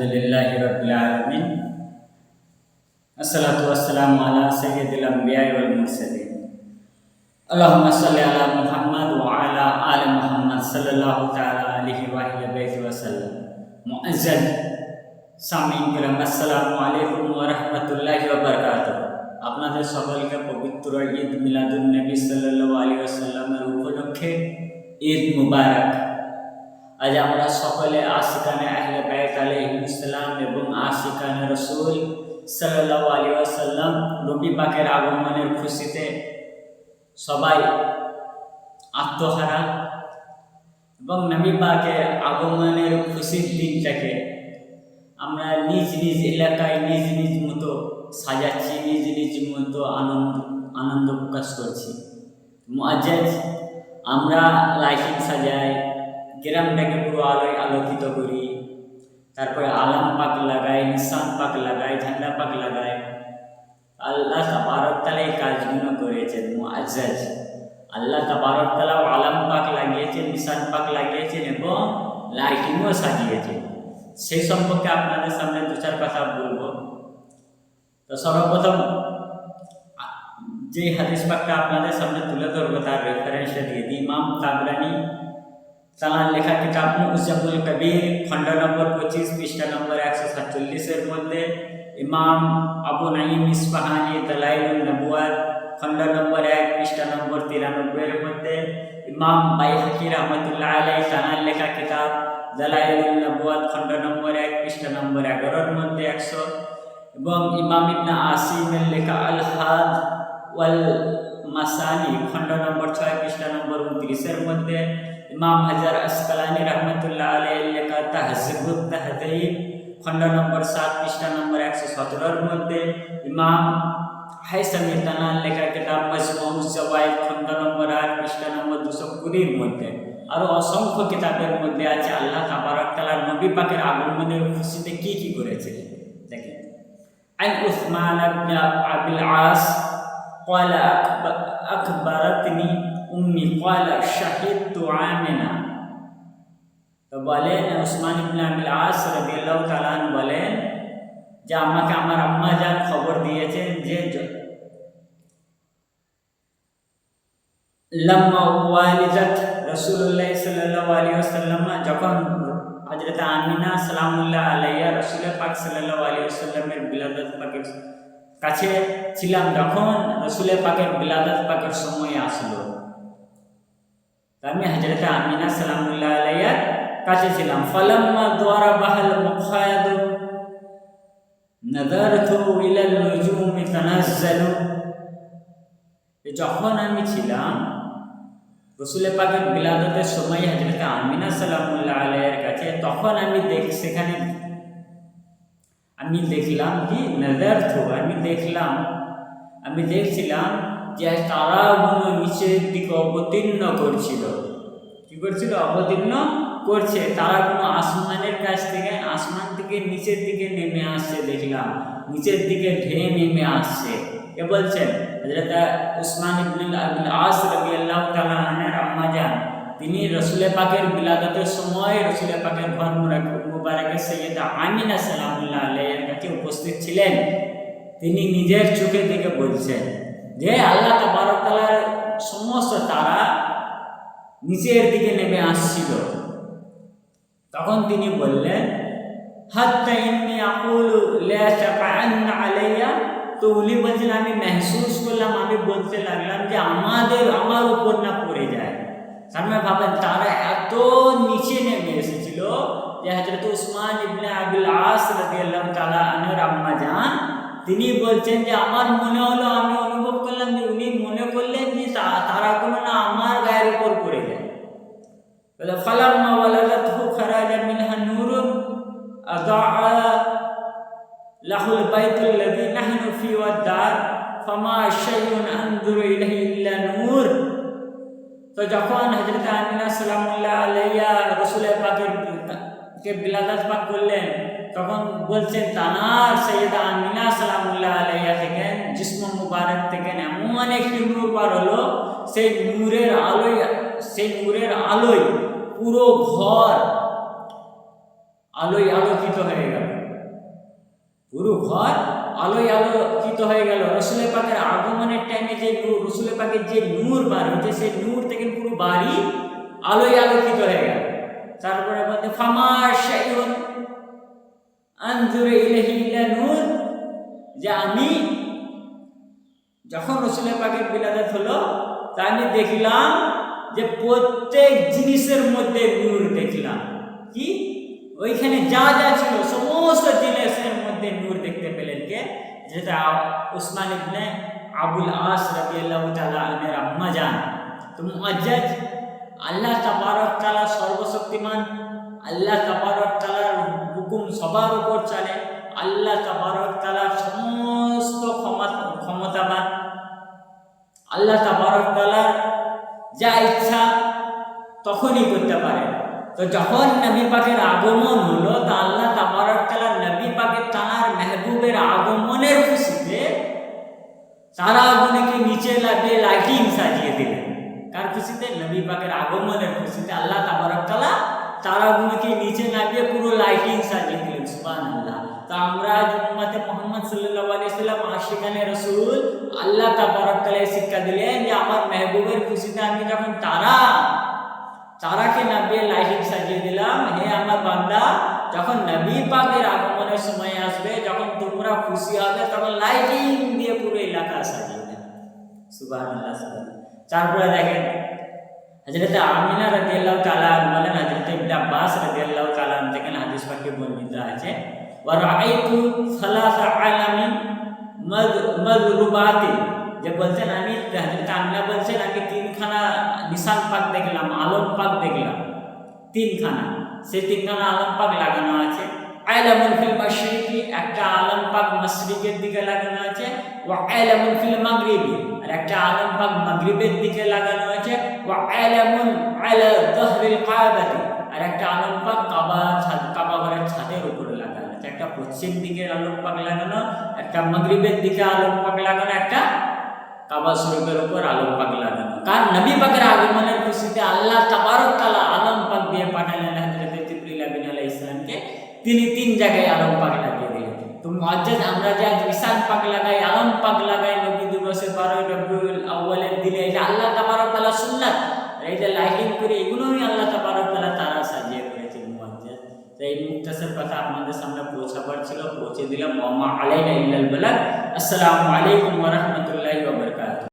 الحمد لله رب العالمين الصلاة والسلام على سيد الأنبياء والمرسلين اللهم صل على محمد وعلى آل محمد صلى الله تعالى عليه وآله بيته وسلم معزز সামিন কিরাম আসসালামু আলাইকুম ওয়া রাহমাতুল্লাহি ওয়া বারাকাতুহু আপনাদের সকলকে পবিত্র ঈদ মিলাদুন নবী সাল্লাল্লাহু আলাইহি ওয়াসাল্লামের উপলক্ষে ঈদ মুবারক আজ আমরা সকলে আশিকানে আহলে বাইত আলাইহিস সালাম এবং আশিকানে রাসূল সাল্লাল্লাহু আলাইহি ওয়াসাল্লাম নবী পাকের আগমনের খুশিতে সবাই আত্মহারা এবং নবী পাকের আগমনের খুশির দিনটাকে আমরা নিজ নিজ এলাকায় নিজ নিজ মতো সাজাচ্ছি, নিজ নিজ মতো আনন্দ আনন্দ প্রকাশ করছি। মুআজ্জাজ, আমরা লাইটিং সাজাই, গ্রামটাকে পুরো আলোয় আলোকিত করি, তারপরে আলাম লাগাই পাক লাগাই ঝান্ডা পাক লাগাই আল্লাহ তাবারকতালা এই কাজগুলো করেছেন, মুআজ্জাজ। আল্লাহ তাবারকতালা আলাম পাক লাগিয়েছেন, নিশান পাক লাগিয়েছেন এবং লাইটিংও সাজিয়েছেন। সেই সম্পর্কে আপনাদের সামনে দু চার কথা বলব। তো সর্বপ্রথম যে হাদিস পাকটা আপনাদের সামনে তুলে ধরবো, তার রেফারেন্সটা দিয়ে দিই। ইমাম তাবরানি তাঁর লেখা কিতাব মুজাবুল কবির, খণ্ড নম্বর পঁচিশ, পৃষ্ঠা নম্বর একশো সাতচল্লিশের মধ্যে ইমাম আবু নাইম ইস্পাহানি দলাইল নবুয়াত খণ্ড নম্বর এক, পৃষ্ঠা নম্বর তিরানব্বইয়ের মধ্যে ইমাম বাইহাকি রহমতুল্লাহ আলাই তাঁর লেখা কিতাব দালাইলুল নবুয়াত খণ্ড নম্বর এক, পৃষ্ঠা নম্বর এগারোর মধ্যে একশো এবং ইমাম ইবনা আসিমের লেখা আল হাদ ওয়াল মাসানি খণ্ড নম্বর ছয়, পৃষ্ঠা নম্বর উনত্রিশের মধ্যে ইমাম হাজার আসকালানি রহমতুল্লাহ আলাইয়ের লেখা তাহজিবুত তাহদিব খণ্ড নম্বর সাত পৃষ্ঠা নম্বর একশো সতেরোর মধ্যে ইমাম হাইসামি তানার লেখা কিতাব মজমুজ জওয়াইদ খণ্ড নম্বর আট পৃষ্ঠা নম্বর দুশো কুড়ির মধ্যে আরো অসংখ্য কিতাবের মধ্যে আছে আল্লাহ তাবারক তাআলার নবী পাকের আগমনের খুশিতে কি কি করেছে দেখেন عن عثمان بن أبي العاص قال أخبرتني উম্মি ক্বালা শাহিদতু আমিনা তো বলেন ওসমান ইবনে আবিল আস রাদিয়াল্লাহু তাআলা বলেন যে আমাকে আমার আম্মা যান খবর দিয়েছেন যে লম্মা ওয়ালিজাত রাসূলুল্লাহ সাল্লাল্লাহু আলাইহি ওয়াসাল্লাম যখন হযরত আমিনা সালামুল্লাহ আলাইহা রাসূল পাক সাল্লাল্লাহু আলাইহি ওয়াসাল্লামের বিলাদাত পাকের কাছে ছিলাম তখন রাসূল পাকের বিলাদাত পাকের সময় আসলো আমি হযরত আমিনা সালামুল্লাহ আলাইহার কাছে ছিলাম। ফালাম্মা দ্বারা বাহাল মুখায়াদ, নাদারতু ইলা নুজুমি তানাজ্জালু। যখন আমি ছিলাম, রসুল পাকের বিলাদতের সময় হাজরত আমিনা সালামুল্লাহ আলাইয়ের কাছে তখন আমি দেখ, সেখানে আমি দেখলাম কি? নজর থো আমি দেখলাম, আমি দেখছিলাম যে তারাগুলো নিচের দিকে অবতীর্ণ করছিল। কি করছিল? অবতীর্ণ করছে। তারা কোনো আসমানের কাছ থেকে, আসমান থেকে নিচের দিকে নেমে আসছে দেখলাম। নিচের দিকে ঢেয়ে নেমে আসছে। কে বলছেন? উসমান ইবনুল আবুল আস রাদিয়াল্লাহু তাআলা আনহার আম্মা যান। তিনি রসুল পাকের বিলাদতের সময় রসুল পাকের ঘর মুবারকে সৈয়দা আমিনা সালামুল্লাহ আলাইয়ের কাছে উপস্থিত ছিলেন। তিনি নিজের চোখে থেকে বলছেন যে আল্লাহ তাবারক তাআলার সমস্ত তারা নিচের দিকে নেমে আসছিল। তখন তিনি বললেন, হাত্তা ইন্নি আকুলু লা তাফআন্না আলাইয়া। তো উনি বলছেন, আমি মেহসুস করলাম, আমি বলতে লাগলাম যে আমাদের, আমার উপর না পড়ে যায়। সামনে ভাবেন, তারা এত নিচে নেমে এসেছিল যে হজরত উসমান ইবনে আবুল আস রাদিয়াল্লাহু তাআলা আনহর আম্মা জান তিনি বলছেন যে, আমার মনে হলো, আমি অনুভব করলাম যে, উনি মনে করলেন যে তারা কোনো না আমার গায়ের উপর পড়ে যায়। বলে, ফালাম্মা ওয়ালাদাতহু খারাজা মিনহা নূরুন লাহুল বাইতুল লাযী নাহনু ফি ওয়াদ-দার ফামা শাইউন আনজুরু ইলাইহি ইল্লা নূর। তো যখন হযরত আমিনা সালামুল্লাহ আলাইহা রাসূল পাকের, কে বিলাদাত পাক করলেন তখন বলছেন, তানার সৈয়দা আমিনা সালামুল্লাহ আলাইয়া থেকে জিসম মুবারক থেকে এমন একটি নূর পার হলো, সেই নূরের আলোয়, সেই নূরের আলোয় পুরো ঘর আলোয় আলোকিত হয়ে গেল। পুরো ঘর আলোয় আলোকিত হয়ে গেল। রসুলের পাখের আগমনের টাইমে যে রসুলের পাখের যে নূর বার হচ্ছে সেই নূর থেকে পুরো বাড়ি আলোয় আলোকিত হয়ে গেল। তারপরে বলতে ফামার শাইন আনজুরে ইলাহি ইল্লা নূর, যে আমি যখন রসুলের পাকের বিলাদত হলো, তা আমি দেখলাম যে প্রত্যেক জিনিসের মধ্যে নূর দেখলাম। কি? ওইখানে যা যা ছিল, সমস্ত জিনিসের মধ্যে নূর দেখতে পেলেন কে? যেটা উসমান ইবনে আবুল আস রাদিয়াল্লাহু তাআলা আনহের আম্মা জান। তো মুআজ্জাজ, আল্লাহ তাবারক তাআলা সর্বশক্তিমান, আল্লাহ তাবারক সবার উপর চলে। আল্লাহ তাবারক সমস্ত ক্ষমতা ক্ষমতাবান। আল্লাহ তাবারকতালার যা ইচ্ছা তখনই করতে পারে। তো যখন নবী পাকের আগমন হলো, তা আল্লাহ তাবারক তাআলা নবী পাকের তার মেহবুবের আগমনের খুশিতে তারা আগুনেকে নিচে লাগিয়ে লাইটিং সাজিয়ে দিলেন। কার খুশিতে? নবী পাকের আগমনের খুশিতে আল্লাহ তাআলা তারাগুলোকে নিচে নামিয়ে পুরো লাইটিং সাজিয়ে দিলেন, সুবহানাল্লাহ। তো আমরা আজ উম্মতে মুহাম্মদ সাল্লাল্লাহু আলাইহি সাল্লাম আশিকানে রাসূল আল্লাহ তাবারক তাআলা এই শিক্ষা দিলেন যে, আমার মেহবুবের খুশিতে আমি যখন তারা, তারাকে নামিয়ে লাইটিং সাজিয়ে দিলাম, হে আমার বান্দা, যখন নবী পাকের আগমনের সময় আসবে, যখন তোমরা খুশি হবে, তখন লাইটিং দিয়ে পুরো এলাকা সাজিয়ে দেবে। সুবহানাল্লাহ। তারপরে দেখেন হযরত আমিনা রাদিয়াল্লাহু তাআলা বলেন হযরত ইবনে আব্বাস রাদিয়াল্লাহু তাআলা থেকে হাদিস পাকে বর্ণিত আছে ওয়া রাআইতু সালাসা আলামিন মাযরুবাতি যে বলছেন আমি হযরত আমিনা বলছেন আমি তিনখানা নিশান পাক দেখলাম আলম পাক দেখলাম তিনখানা সেই তিনখানা আলম পাক লাগানো আছে আলামুল ফিল মাশরিকি, একটা আলম পাক মাশরিকের দিকে লাগানো আছে। ওয়া আলামুল ফিল মাগরিবি, আর একটা আলম পাক মাগরিবের দিকে লাগানো আছে। ওয়া আলামুন আলা যাহরিল কাবাতি, আর একটা আলম পাক কাবা ছাদ, কাবা ঘরের ছাদের উপরে লাগানো আছে। একটা পশ্চিম দিকের আলম পাক লাগানো, একটা মাগরিবের দিকে আলম পাক লাগানো, একটা কাবা শরীফের উপর আলম পাক লাগানো। কারণ নবী পাকের আগমনের খুশিতে আল্লাহ তাবারক তাআলা আলম পাক দিয়ে পাঠালেন হযরত তিনি তিন জায়গায় আলম পাক লাগিয়ে দিলেন। তো মুআজ্জাজ আমরা যে আজ ঈশান পাক লাগাই, আলম পাক লাগাই, নবী দিবসে বারোই রবিউল আউয়ালের দিনে এটা আল্লাহ তাবারক তাআলা সুন্নাত যে লাইটিং করে এগুলোই আল্লাহ তাবারক তাআলা তারা সাজিয়ে করেছেন মুআজ্জাজ তো এই মুক্তাসের কথা আপনাদের সামনে পৌঁছাবার ছিল, পৌঁছে দিলাম। ওয়া মা আলাইনা ইল্লাল বালাগ। আসসালামু আলাইকুম ওয়া রাহমাতুল্লাহি।